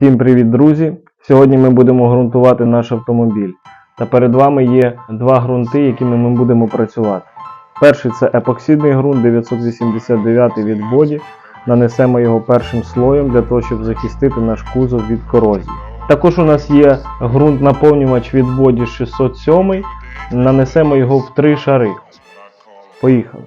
Всім привіт, друзі! Сьогодні ми будемо ґрунтувати наш автомобіль. Та перед вами є два ґрунти, якими ми будемо працювати. Перший це епоксидний ґрунт 989 від боді. Нанесемо його першим слоєм для того, щоб захистити наш кузов від корозії. Також у нас є ґрунт наповнювач від боді 607. Нанесемо його в три шари. Поїхали.